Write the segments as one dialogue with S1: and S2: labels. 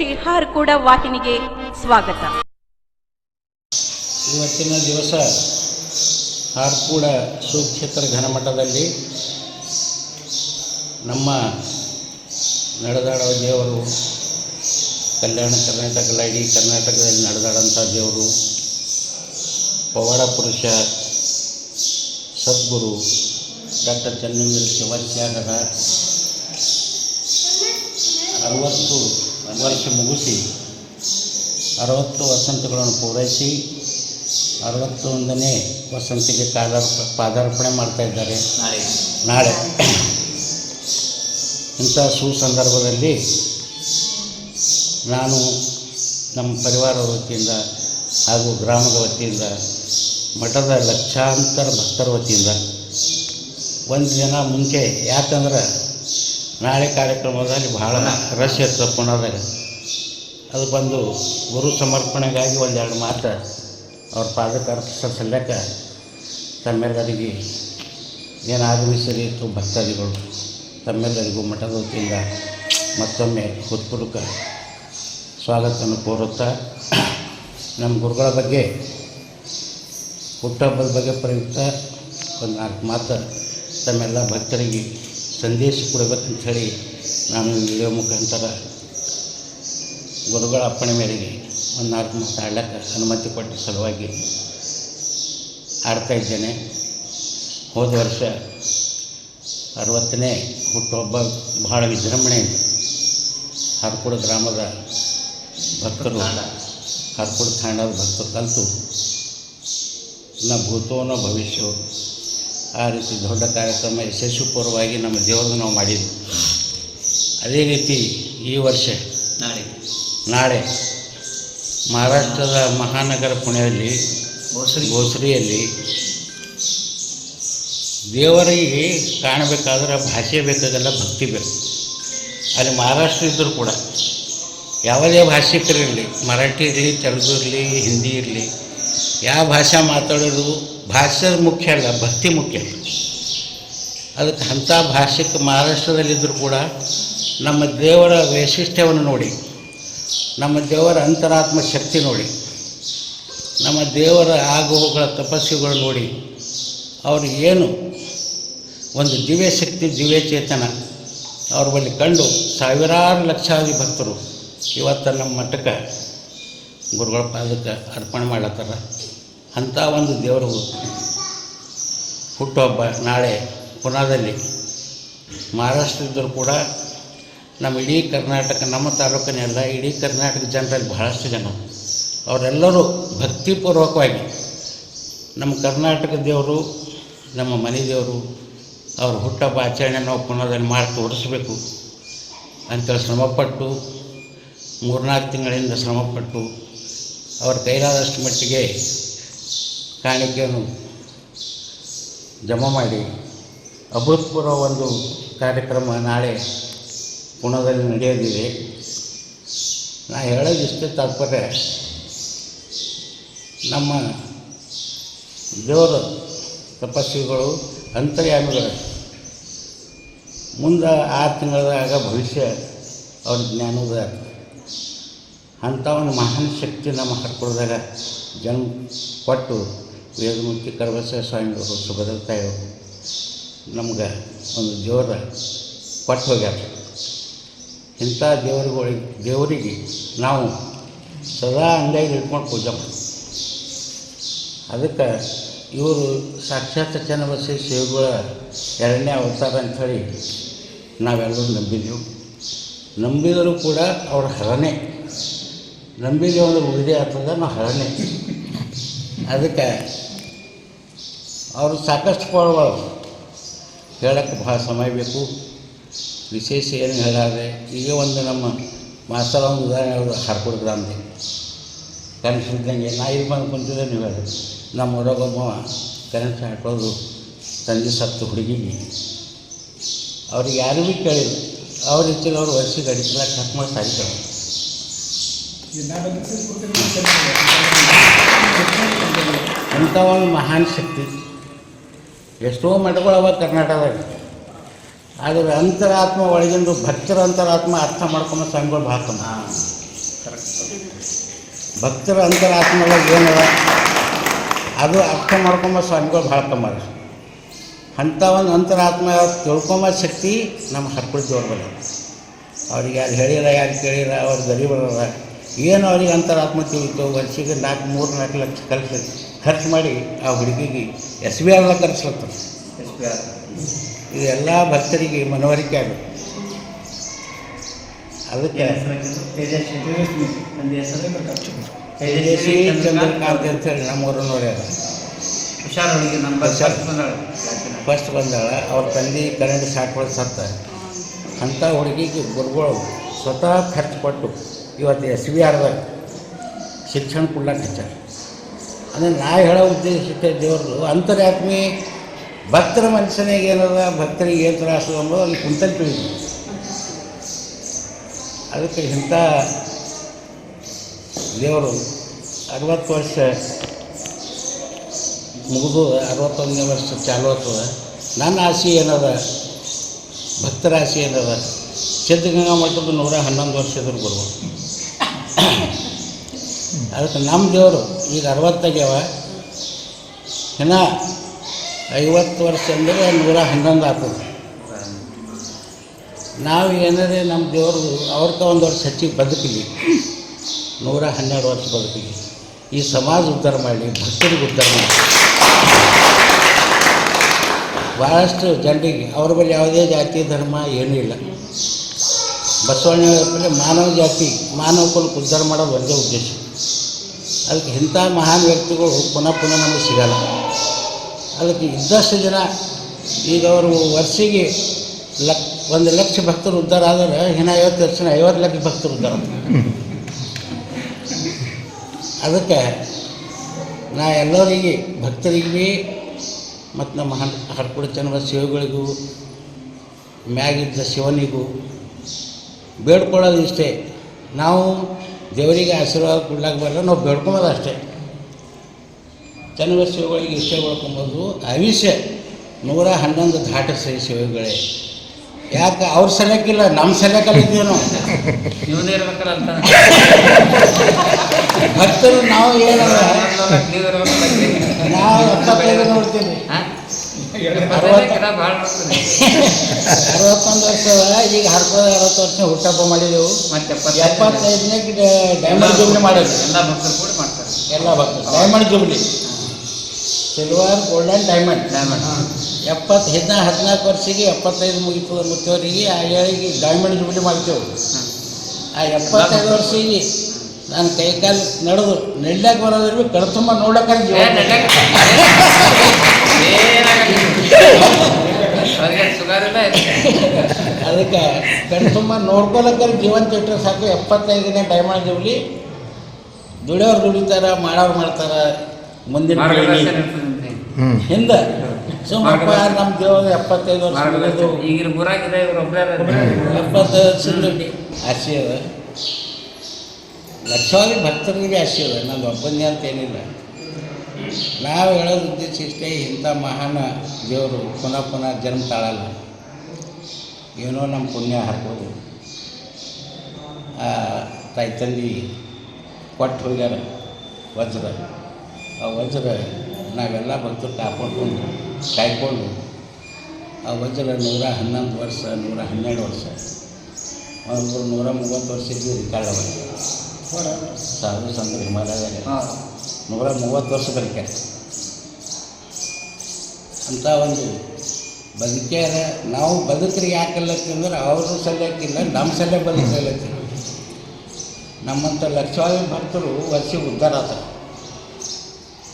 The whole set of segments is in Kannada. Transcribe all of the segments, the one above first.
S1: ಶ್ರೀ ಹಾರ್ಕೂಡ ವಾಹಿನಿಗೆ ಸ್ವಾಗತ.
S2: ಇವತ್ತಿನ ದಿವಸ ಆರ್ಕೂಡ ಸುಕ್ಷೇತ್ರ ಘನಮಠದಲ್ಲಿ ನಮ್ಮ ನಡೆದಾಡುವ ದೇವರು, ಕಲ್ಯಾಣ ಕರ್ನಾಟಕ ಇಡೀ ಕರ್ನಾಟಕದಲ್ಲಿ ನಡೆದಾಡಂಥ ದೇವರು, ಪವಾಡ ಪುರುಷ, ಸದ್ಗುರು, ಡಾಕ್ಟರ್ ಚನ್ನವೀರ ಶಿವಾಚಾರ್ಯರ ಅರವತ್ತು ವರ್ಷ ಮುಗಿಸಿ ಅರವತ್ತು ವಸಂತಗಳನ್ನು ಪೂರೈಸಿ ಅರವತ್ತೊಂದನೇ ವಸಂತಿಗೆ ಕಾದಾರ್ಪ ಪಾದಾರ್ಪಣೆ ಮಾಡ್ತಾ ಇದ್ದಾರೆ.
S3: ನಾಳೆ.
S2: ನಾಳೆ. ಇಂಥ ಸುಸಂದರ್ಭದಲ್ಲಿ ನಾನು ನಮ್ಮ ಪರಿವಾರ ವತಿಯಿಂದ ಹಾಗೂ ಗ್ರಾಮದ ವತಿಯಿಂದ ಮಠದ ಲಕ್ಷಾಂತರ ಭಕ್ತರ ವತಿಯಿಂದ ಒಂದು ದಿನ ಮುಂಚೆ ಯಾಕಂದ್ರೆ ನಾಳೆ ಕಾರ್ಯಕ್ರಮದಲ್ಲಿ ಬಹಳ ರಶ್ ಇರ್ತದೆ ಪುಣಾದಾಗ ಅದು ಬಂದು ಗುರು ಸಮರ್ಪಣೆಗಾಗಿ ಒಂದೆರಡು ಮಾತು ಅವ್ರ ಪಾದಕ್ಕೆ ಅರ್ಪಿಸೋ ಸಲ್ಲಕ್ಕೆ ತಮ್ಮೆಲ್ಲರಿಗೆ ಏನು ಆಗಮಿಸಲಿತ್ತು ಭಕ್ತಾದಿಗಳು ತಮ್ಮೆಲ್ಲರಿಗೂ ಮಠದ ವತಿಯಿಂದ ಮತ್ತೊಮ್ಮೆ ಹೃತ್ಪೂರ್ವಕ ಸ್ವಾಗತವನ್ನು ಕೋರುತ್ತಾ, ನಮ್ಮ ಗುರುಗಳ ಬಗ್ಗೆ ಹುಟ್ಟಹಬ್ಬದ ಬಗ್ಗೆ ಪ್ರಯುಕ್ತ ಒಂದು ನಾಲ್ಕು ಮಾತು ತಮ್ಮೆಲ್ಲ ಭಕ್ತರಿಗೆ ಸಂದೇಶ ಕೊಡಬೇಕಂತ ಹೇಳಿ ನಾನು ವಿಡಿಯೋ ಮುಖಾಂತರ ಗುರುಗಳ ಅಪ್ಪಣೆ ಮೇರೆಗೆ ಒಂದು ನಾಲ್ಕು ಮಾತಾಡ್ಲಿಕ್ಕೆ ಅನುಮತಿ ಕೊಟ್ಟ ಸಲುವಾಗಿ ಆಡ್ತಾ ಇದ್ದೇನೆ. ಹೋದ ವರ್ಷ ಅರವತ್ತನೇ ಹುಟ್ಟುಹಬ್ಬ ಬಹಳ ವಿಜೃಂಭಣೆಯಿಂದ ಹರ್ಕುಡ ಗ್ರಾಮದ ಭಕ್ತರು, ಹರ್ಕುಡ ತಾಂಡದ ಭಕ್ತರು ಕಲಿತು ನ ಭೂತೋ ನ ಭವಿಷ್ಯ? ಆ ರೀತಿ ದೊಡ್ಡ ಕಾರ್ಯಕ್ರಮ ಯಶಸ್ವಿಪೂರ್ವವಾಗಿ ನಮ್ಮ ದೇವರನ್ನು ನಾವು ಮಾಡಿದ್ವಿ. ಅದೇ ರೀತಿ ಈ ವರ್ಷ
S3: ನಾಳೆ.
S2: ನಾಳೆ ಮಹಾರಾಷ್ಟ್ರದ ಮಹಾನಗರ ಪುಣೆಯಲ್ಲಿ ಗೋಸರಿಯಲ್ಲಿ ದೇವರಿಗೆ ಕಾಣಬೇಕಾದ್ರೆ ಭಾಷೆ ಬೇಕಾಗಲ್ಲ ಭಕ್ತಿ ಬೇಕು. ಅಲ್ಲಿ ಮಹಾರಾಷ್ಟ್ರ ಇದ್ದರೂ ಕೂಡ ಯಾವುದೇ ಭಾಷಿಕರಿರಲಿ ಮರಾಠಿ ಇರಲಿ ತೆಲುಗು ಇರಲಿ ಹಿಂದಿ ಇರಲಿ ಯಾವ ಭಾಷೆ ಮಾತಾಡೋದು ಭಾಷೆ ಮುಖ್ಯ ಅಲ್ಲ ಭಕ್ತಿ ಮುಖ್ಯ ಅದಕ್ಕೆ ಅಂಥ ಭಾಷೆಗೆ ಮಹಾರಾಷ್ಟ್ರದಲ್ಲಿದ್ದರೂ ಕೂಡ ನಮ್ಮ ದೇವರ ವೈಶಿಷ್ಟ್ಯವನ್ನು ನೋಡಿ ನಮ್ಮ ದೇವರ ಅಂತರಾತ್ಮ ಶಕ್ತಿ ನೋಡಿ. ನಮ್ಮ ದೇವರ ಆಗುಹೋಗಳ ತಪಸ್ಸುಗಳು ನೋಡಿ. ಅವರು ಏನು? ಒಂದು ದಿವ್ಯ ಶಕ್ತಿ, ದಿವ್ಯ ಚೇತನ. ಅವ್ರ ಬಳಿ ಕಂಡು ಸಾವಿರಾರು ಲಕ್ಷಾದಿ ಭಕ್ತರು ಇವತ್ತು ನಮ್ಮ ಮಠಕ್ಕೆ ಗುರುಗಳ ಪಾದಕ್ಕೆ ಅರ್ಪಣೆ ಮಾಡತ್ತಾರ ಅಂಥ ಒಂದು ದೇವರು ಹುಟ್ಟುಹಬ್ಬ ನಾಳೆ ಪುನಾದಲ್ಲಿ ಮಹಾರಾಷ್ಟ್ರದ್ದರು ಕೂಡ ನಮ್ಮ ಇಡೀ ಕರ್ನಾಟಕ, ನಮ್ಮ ತಾಲೂಕಿನೆಲ್ಲ, ಇಡೀ ಕರ್ನಾಟಕ ಜನರಲ್ಲಿ ಬಹಳಷ್ಟು ಜನ. ಅವರೆಲ್ಲರೂ ಭಕ್ತಿಪೂರ್ವಕವಾಗಿ ನಮ್ಮ ಕರ್ನಾಟಕ ದೇವರು, ನಮ್ಮ ಮನೆ ದೇವರು, ಅವ್ರ ಹುಟ್ಟಬ್ಬ ಆಚರಣೆ ನಾವು ಪುನಃದಲ್ಲಿ ಮಾಡಿ ತೋರಿಸ್ಬೇಕು ಅಂತೇಳಿ ಶ್ರಮಪಟ್ಟು, ಮೂರ್ನಾಲ್ಕು ತಿಂಗಳಿಂದ ಶ್ರಮಪಟ್ಟು ಅವ್ರ ಕೈಲಾದಷ್ಟು ಮಟ್ಟಿಗೆ ಕಾಣಿಕೆಯನ್ನು ಜಮಾ ಮಾಡಿ, ಅಭೂತಪೂರ್ವ ಒಂದು ಕಾರ್ಯಕ್ರಮ ನಾಳೆ ಪುಣದಲ್ಲಿ ನಡೆಯೋದಿದೆ. ನಾ ಹೇಳೋದು ಇಷ್ಟೇ ತಾತ್ಪರ್ಯ. ನಮ್ಮ ದೇವರ ತಪಸ್ವಿಗಳು ಅಂತರ್ಯಾಮಿಗಳು, ಮುಂದೆ ಆರು ತಿಂಗಳದಾಗ ಭವಿಷ್ಯ ಅವ್ರ ಜ್ಞಾನದ ಅಂಥ ಒಂದು ಮಹಾನ್ ಶಕ್ತಿ ನಮ್ಮ ಹರ್ಕೊಳ್ದಾಗ ಜನ್ಮ ಕೊಟ್ಟು ವೇದಮೂರ್ತಿ ಕರಬಸವ ಸ್ವಾಮಿಗಳು ಬದಲ್ತಾಯ, ನಮ್ಗೆ ಒಂದು ದೇವರ ಕೊಟ್ಟು ಹೋಗ್ಯಾರ. ಇಂಥ ದೇವರುಗಳಿಗೆ ದೇವರಿಗೆ ನಾವು ಸದಾ ಅಂಗೈಲಿ ಇಟ್ಕೊಂಡು ಪೂಜೆ ಮಾಡಿ ಅದಕ್ಕೆ ಇವರು ಸಾಕ್ಷಾತ್ ಚನ್ನಬಸಿ ಶಿವಗಳ ಎರಡನೇ ಅವತಾರ ಅಂಥೇಳಿ ನಾವೆಲ್ಲರೂ ನಂಬಿದ್ದೆವು ನಂಬಿದರೂ ಕೂಡ ಅವ್ರ ಹರನೇ. ನಂಬಿದೆ ಒಂದು ಉಳಿದೇ ಆಗ್ತದೆ, ನಾವು ಹರನೆ. ಅದಕ್ಕೆ ಅವರು ಸಾಕಷ್ಟು ಪಳಗಳು ಹೇಳಕ್ಕೆ ಭಾಳ ಸಮಯ ಬೇಕು. ವಿಶೇಷ ಏನು ಹೇಳಿದ್ರೆ ಈಗ ಒಂದು ನಮ್ಮ ಮಾಸ್ತರ ಒಂದು ಉದಾಹರಣೆ ಅವರು ಗ್ರಾಮದಲ್ಲಿ. ಕರೆಂಟ್ ಕನಸಿದ್ದಂಗೆ ನಾ ಇಲ್ಲಿ ಬಂದು ಕುಂತಿದ್ದೆ ನೀವು ಹೇಳಿ. ನಮ್ಮ ಹೊರಗೊಬ್ಬ ಕರೆಂಟ್ ಹಾಕೋದು ತಂದೆ ಸತ್ತು ಹುಡುಗಿಗೆ. ಅವ್ರಿಗೆ ಯಾರು ಭೀ ಕೇಳಿಲ್ಲ. ಅವ್ರ ರೀತಿಯಲ್ಲಿ ಅವ್ರು ವರ್ಷಕ್ಕೆ ಅಡಿಕೆಲ್ಲ ಕಟ್ ಮಾಡಿ ಸಾಯ್ತಾರೆ ಅಂಥ ಒಂದು ಮಹಾನ್ ಶಕ್ತಿ. ಎಷ್ಟೋ ಮಠಗಳು ಅವ ಕರ್ನಾಟಕದಾಗ. ಆದರೆ ಅಂತರಾತ್ಮ ಒಳಗಿಂದು ಭಕ್ತರ ಅಂತರಾತ್ಮ ಅರ್ಥ ಮಾಡ್ಕೊಂಬ ಸಂಘಗಳು ಭಾಳ ಭಕ್ತರ ಒಳಗೆ ಏನದ ಅದು ಅರ್ಥ ಮಾಡ್ಕೊಂಬ ಸ್ವಾಮಿಗಳು ಭಾಳ ಕಮ್ಮಾರ ಅಂಥ ಒಂದು ಅಂತರಾತ್ಮ ತಿಳ್ಕೊಂಬ ಶಕ್ತಿ ನಮ್ಮ ಹರ್ಕುಳ ದೇವ್ರ ಅವ್ರಿಗೆ ಯಾರು ಹೇಳಿರ ಯಾರು ಕೇಳಿರ ಅವ್ರು ಗರೀಬರದ ಏನು ಅವ್ರಿಗೆ ಅಂತರಾತ್ಮ ತಿಳಿತು ವರ್ಷಿಗೆ ನಾಲ್ಕು ಮೂರು ನಾಲ್ಕು ಲಕ್ಷ ಖರ್ಚು ಖರ್ಚು ಮಾಡಿ ಆ ಹುಡುಗಿಗೆ ಎಸ್ ಬಿ ಆರ್ದಾಗ ಖರ್ಚ್ಲತ್ತಾರೆ ಎಲ್ಲ ಭಕ್ತರಿಗೆ ಮನವರಿಕೆ ಆಗುತ್ತೆ. ಅದಕ್ಕೆ ತೇಜಸ್ವಿ ಚಂದ್ರಕಾಂತ್ ಅಂತೇಳಿ ನಮ್ಮೂರು ನೋಡ್ಯಾರ.
S3: ಹುಷಾರೊಳಗೆ ನಂಬರ್ ಫಸ್ಟ್ ಬಂದಾಳ.
S2: ಫಸ್ಟ್ ಬಂದಾಳ ಅವ್ರ ತಂದೆ ಕರೆಂಟ್ ಶಾಕ್ ಸತ್ತ. ಅಂಥ ಹುಡುಗಿಗೆ ಗುರುಗಳು ಸ್ವತಃ ಖರ್ಚು ಕೊಟ್ಟು ಇವತ್ತು ಎಸ್ ವಿ ಆರ್ದಾಗ ಶಿಕ್ಷಣ ಕೊಡ್ಲಾಕ ಹಚ್ಚಾರ. ಅಂದರೆ ನಾ ಹೇಳೋ ಉದ್ದೇಶ ದೇವರು ಅಂತರ್ಯಾತ್ಮಿ ಭಕ್ತರ ಮನುಷ್ಯನಿಗೆ ಏನದ ಭಕ್ತರಿಗೆ ಏನು ತ್ರಾಸು ಅನ್ನೋದು ಅಲ್ಲಿ ಕುಂತಲ್ಲಿ ತಿಳಿದು. ಅದಕ್ಕೆ ಇಂಥ ದೇವರು ಅರವತ್ತು ವರ್ಷ ಮುಗಿದು, ಅರವತ್ತೊಂದನೇ ವರ್ಷ ಚಾಲು ಆಗ್ತದೆ. ನನ್ನ ಆಸೆ ಏನದ? ಭಕ್ತರ ಆಸೆ ಏನದ? ಸಿದ್ಧಗಂಗಾ ಮಠದ ನೂರ ಹನ್ನೊಂದು ವರ್ಷದ ಗುರು ಅದಕ್ಕೆ ನಮ್ಮ ದೇವರು ಈಗ ಅರವತ್ತಾಗ್ಯಾವ. ಇನ್ನು ಐವತ್ತು ವರ್ಷ ಅಂದರೆ ನೂರ ಹನ್ನೊಂದು ಆಗ್ತದೆ. ನಾವು ಏನಾದ್ರೆ ನಮ್ಮ ದೇವರು ಅವ್ರಕ್ಕ ಒಂದು ವರ್ಷ ಹೆಚ್ಚಿಗೆ ಬದುಕಲಿ. ನೂರ ಹನ್ನೆರಡು ವರ್ಷ ಬದುಕಲಿ. ಈ ಸಮಾಜ ಉದ್ಧಾರ ಮಾಡಲಿ, ಭಕ್ತರಿಗೆ ಉದ್ಧಾರ ಮಾಡಲಿ. ಭಾಳಷ್ಟು ಜನರಿಗೆ ಅವ್ರ ಬಳಿ ಯಾವುದೇ ಜಾತಿ, ಧರ್ಮ ಏನೂ ಇಲ್ಲ. ಬಸವಣ್ಣ ಮಾನವ ಜಾತಿ, ಮಾನವ ಕುಲಕ್ಕೆ ಉದ್ಧಾರ ಮಾಡೋದು ಒಂದೇ ಉದ್ದೇಶ. ಅದಕ್ಕೆ ಇಂಥ ಮಹಾನ್ ವ್ಯಕ್ತಿಗಳು ಪುನಃ ಪುನಃ ನಮಗೆ ಸಿಗಲ್ಲ. ಅದಕ್ಕೆ ಇದ್ದಷ್ಟು ಜನ ಈಗ ಅವರು ವರ್ಷಿಗೆ ಲಕ್, ಒಂದು ಲಕ್ಷ ಭಕ್ತರು ಉದ್ಧಾರ ಆದರೆ ಇನ್ನು ಐವತ್ತು ವರ್ಷ, ಐವತ್ತು ಲಕ್ಷ ಭಕ್ತರು ಉದ್ಧಾರ. ಅದಕ್ಕೆ ನಾ ಎಲ್ಲರಿಗೆ, ಭಕ್ತರಿಗೆ ಮತ್ತು ನಮ್ಮ ಹಣ ಹರ್ಕುಡ ಚನ್ನವ ಶಿವಗಳಿಗೂ, ಮ್ಯಾಗಿದ್ದ ಶಿವನಿಗೂ ಬೇಡ್ಕೊಳ್ಳೋದು ಇಷ್ಟೇ ನಾವು ದೇವರಿಗೆ ಆಶೀರ್ವಾದ ಕೊಡ್ಲಾಕ ಬರಲ್ಲ, ನಾವು ಬೇಡ್ಕೊಳೋದು ಅಷ್ಟೇ ಚನ್ನವ ಶಿವಗಳಿಗೆ ಇಷ್ಟೇ ಬೇಡ್ಕೊಬೋದು ಅವಿಷ ನೂರ ಹನ್ನೊಂದು ಘಾಟ ಶಿವಗಳೇ. ಯಾಕೆ ಅವ್ರ ಸಲಕ್ಕಿಲ್ಲ ನಮ್ಮ ಸಲಕಲ್ಲಿದ್ದೀವಿ ನಾವು
S3: ಇವನೇ ಇರ್ಬೇಕಲ್ಲ ಅಂತ.
S2: ಭಕ್ತರು ನಾವು ಏನಲ್ಲ?
S3: ನೀವು
S2: ಎಪ್ಪತ್ತೈದು ನೋಡ್ತೀವಿ.
S3: ನೋಡ್ತೀನಿ.
S2: ಅರವತ್ತೊಂದು ವರ್ಷ ಈಗ ಹರ್ಕೋದ ಅರವತ್ತು ವರ್ಷ ಹುಟ್ಟಪ್ಪ ಮಾಡಿದೆವು.
S3: ಮತ್ತೆ
S2: ಎಪ್ಪತ್ತೈದನೇ ಡೈಮಂಡ್ ಜುಬ್ಲಿ ಮಾಡಿದ್ವಿ
S3: ಎಲ್ಲ ಭಕ್ತರು ಕೂಡ ಮಾಡ್ತಾರೆ.
S2: ಎಲ್ಲ ಭಕ್ತರು. Diamond jubilee. Silver golden diamond
S3: diamond
S2: ಎಪ್ಪತ್ತು ಹದಿನಾಲ್ಕು ಹದಿನಾಲ್ಕು ವರ್ಷಕ್ಕೆ ಎಪ್ಪತ್ತೈದು ಮುಗಿತು ಮುತ್ತವರಿಗೆ ಆ ಏಳಿಗೆ ಡೈಮಂಡ್ ಜುಬ್ಲಿ ಮಾಡ್ತೇವೆ. ಆ ಎಪ್ಪತ್ತೈದು ವರ್ಷಕ್ಕೆ ನಾನು ಕೈಕಾಲು ನಡೆದು ನಡ್ಲಕ್ಕೆ ಬರೋದ್ರಿ ಕಳ್ತುಂಬ ನೋಡಕ್ಕೆ ಅದಕ್ಕೆ ಕಣ್ ತುಂಬ ನೋಡ್ಕೊಳಕ್ಕೆ ಜೀವಂತ ಇಟ್ಟರೆ ಸಾಕು. ಎಪ್ಪತ್ತೈದನೇ ಡೈಮಂಡ್ ಜುಬ್ಲಿ ದುಡಿಯೋರು ದುಡಿತಾರ ಮಾಡೋರು ಮಾಡ್ತಾರ. ಮುಂದಿನ ಹಿಂದೆ. ಸುಮ್ಮಪ್ಪ ನಮ್ಮ ದೇವರು ಎಪ್ಪತ್ತೈದು ವರ್ಷ ಮುಗಿದು
S3: ಈಗಿನ ಊರಾಗಿದೆ ಇವ್ರು ಒಬ್ಬರೇ
S2: ಎಪ್ಪತ್ತೈದು ವರ್ಷದ ಆಶೀರ್ವಾದ ಅದ. ಲಕ್ಷಾವಧಿ ಭಕ್ತರಿಗೆ ಆಶೀರ್ವ ಅದ. ನಂದು ಒಬ್ಬನೇ ಅಂತ ಏನಿಲ್ಲ. ನಾವು ಹೇಳೋದು ಉದ್ದೇಶ ಇಷ್ಟೇ ಇಂಥ ಮಹಾನ ದೇವರು ಪುನಃ ಪುನಃ ಜನ್ಮ ತಾಳಲ್ಲ. ಏನೋ ನಮ್ಮ ಪುಣ್ಯ ಹಾಕೋದು ಆ ತಾಯಿ ತಂದೆ ಕೊಟ್ಟು ಹೋಗ್ಯಾರ. ವಜ್ರ. ಆ ವಜ್ರ ನಾವೆಲ್ಲ ಭಕ್ತರು ಕಾಪಾಡ್ಕೊಂಡು ಕಾಯ್ಕೊಂಡು ಆ ವಜ್ರ ನೂರ ಹನ್ನೊಂದು ವರ್ಷ ನೂರ ಹನ್ನೆರಡು ವರ್ಷ. ಅವ್ರು ನೂರ ಮೂವತ್ತು ವರ್ಷ ಇದ್ದು ರಿಕಾರ್ಡ್ ಅವರು ಸಾಧು ಸಂದ್ರ ಹಿಮಾಲಯ ನೂರ ಮೂವತ್ತು ವರ್ಷ ಬದುಕ್ಯಾರ ಅಂಥ ಒಂದು ಬದುಕ್ಯಾರ ನಾವು ಬದುಕ್ರಿ ಯಾಕಲ್ಲತ್ತಂದ್ರೆ ಅವರು ಸಲಕ್ಕಿಲ್ಲ ನಮ್ಮ ಸಲ ಬದುಕಲತ್ತಿ ನಮ್ಮಂಥ ಲಕ್ಷವಾಗಿ ಭಕ್ತರು ವರ್ಷ ಉದ್ಧಾರ ಆತಾರೆ.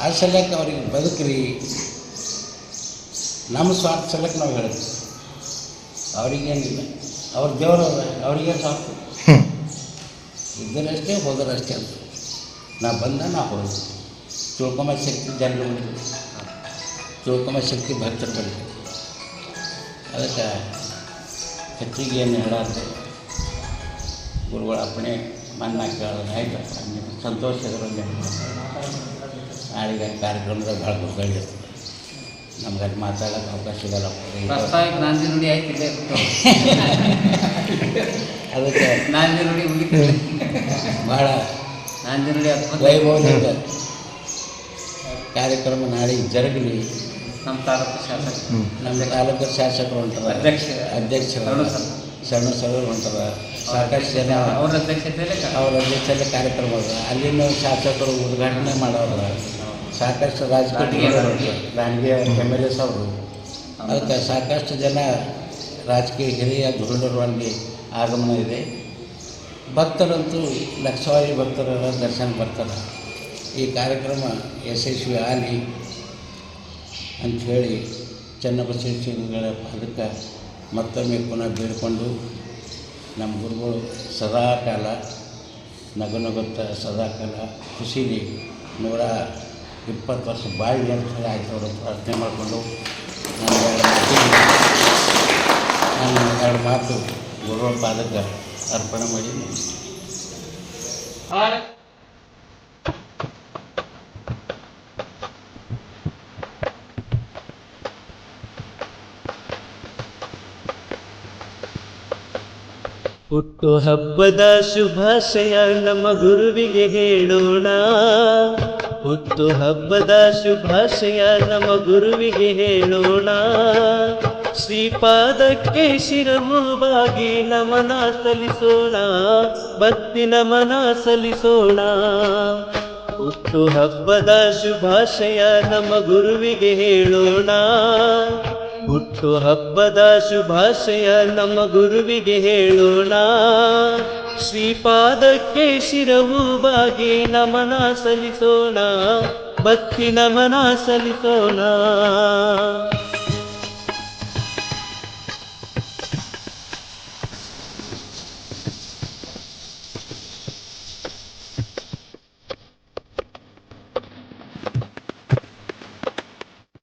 S2: ಆ ಸಲಕ್ಕೆ ಅವ್ರಿಗೆ ಬದುಕ್ರಿ. ನಮ್ಮ ಸ್ವಾರ್ಥ ಸಲಕ್ಕೆ ನಾವು ಹೇಳಿದ್ವಿ ಅವ್ರಿಗೇನಿಲ್ಲ. ಅವ್ರ ದೇವರ ಅವ್ರಿಗೆ ಸ್ವಾರ್ಥ ಇದ್ದರಷ್ಟೇ ಹೋದರಷ್ಟೇ ಅಂತ. ನಾ ಬಂದ ನಾ ಹೋದ. ತಿಳ್ಕೊಂಬ ಶಕ್ತಿ ಜನರು ಬರಲಿ ತಿಳ್ಕೊಂಬ ಶಕ್ತಿ ಭಕ್ತರು ಅದಕ್ಕೆ ಹೆಚ್ಚಿಗೆ ಏನು ಹೇಳಾರ್ದೆ ಗುರುಗಳ ಅಪ್ಪಣೆ ಮನ್ನ ಕೇಳೋದು ಆಯ್ತು. ಸಂತೋಷ ಇದರಲ್ಲಿ ನಾಳೆಗೆ ಕಾರ್ಯಕ್ರಮದಾಗ ಭಾಳ ಗೊತ್ತಾಗಿರ್ತದೆ ನಮ್ಗೆ ಅಲ್ಲಿ ಮಾತಾಡೋಕೆ ಅವಕಾಶ ಸಿಗಲ್ಲ.
S3: ಪ್ರಸ್ತಾವಿಕ ನಾಂದಿ ನುಡಿ ಆಯ್ತು ಇಲ್ಲೇ
S2: ಅದಕ್ಕೆ
S3: ನಾಂದಿ ನುಡಿ
S2: ಭಾಳ
S3: ನಾಂದಿ ನುಡಿ
S2: ವೈಭವದಿಂದ ಕಾರ್ಯಕ್ರಮ ನಾಳೆ ಜರುಗಲಿ.
S3: ನಮ್ಮ ತಾಲೂಕು ಶಾಸಕ.
S2: ನಮ್ಮ ತಾಲೂಕು ಶಾಸಕರು ಹೊಂಟದ
S3: ಅಧ್ಯಕ್ಷ.
S2: ಅಧ್ಯಕ್ಷರು.
S3: ಸಣ್ಣ
S2: ಸರಳು ಹೊಂಟಾರ ಸಾಕಷ್ಟು ಜನ
S3: ಅವ್ರ ಅಧ್ಯಕ್ಷತೆಯಲ್ಲಿ
S2: ಅವ್ರ ಅಧ್ಯಕ್ಷರಲ್ಲಿ ಕಾರ್ಯಕ್ರಮ ಅದ. ಅಲ್ಲಿನ ಶಾಸಕರು ಉದ್ಘಾಟನೆ ಮಾಡೋರು. ಸಾಕಷ್ಟು ರಾಜಕೀಯ ಗಾಂಧಿಯ ಎಂ ಎಲ್ ಎಸ್ ಅವರು ಅದಕ್ಕೆ ಸಾಕಷ್ಟು ಜನ ರಾಜಕೀಯ ಹಿರಿಯ ಧುರುಡರು ಅಲ್ಲಿ ಆಗಮನ ಇದೆ. ಭಕ್ತರಂತೂ ಲಕ್ಷವಾಯಿ ಭಕ್ತರ ದರ್ಶನ ಬರ್ತಾರೆ ಈ ಕಾರ್ಯಕ್ರಮ ಯಶಸ್ವಿ ಆಗಲಿ ಅಂಥೇಳಿ ಚನ್ನಬಸವೇಶ್ವರಗಳ ಅದಕ್ಕೆ ಮತ್ತೊಮ್ಮೆ ಪುನಃ ಬೀಳ್ಕೊಂಡು ನಮ್ಮ ಗುರುಗಳು ಸದಾ ಕಾಲ ನಗುನಗುತ್ತ ಸದಾ ಕಾಲ ಖುಷಿಲಿ ನೂರ ಇಪ್ಪತ್ತು ವರ್ಷ ಬಾಯಿ ಅಂತ ಆಯ್ತು ಅವರು ಪ್ರಾರ್ಥನೆ ಮಾಡಿಕೊಂಡು ನಾನು ನಾನು ಎರಡು ಮಾತು ಗುರುಗಳ ಪಾದಕ್ಕೆ ಅರ್ಪಣೆ ಮಾಡಿ
S4: ಹುಟ್ಟು ಹಬ್ಬದ ಶುಭಾಶಯ ನಮ್ಮ ಗುರುವಿಗೆ ಹೇಳೋಣ. ಹುಟ್ಟು ಹಬ್ಬದ ಶುಭಾಶಯ ನಮ್ಮ ಗುರುವಿಗೆ ಹೇಳೋಣ. ಶ್ರೀಪಾದಕ್ಕೆ ಶಿರಮುವಾಗಿ ನಮನ ಸಲ್ಲಿಸೋಣ. ಭಕ್ತಿ ನಮನ ಸಲ್ಲಿಸೋಣ. ಹುಟ್ಟು ಹಬ್ಬದ ಶುಭಾಶಯ ನಮ್ಮ ಗುರುವಿಗೆ ಹೇಳೋಣ. ಹುಟ್ಟು ಹಬ್ಬದ ಶುಭಾಶಯ ನಮ್ಮ ಗುರುವಿಗೆ ಹೇಳೋಣ. ಶ್ರೀಪಾದಕ್ಕೆ ಶಿರವು ಬಾಗಿ ನಮನ ಸಲ್ಲಿಸೋಣ. ಭಕ್ತಿ ನಮನ ಸಲ್ಲಿಸೋಣ.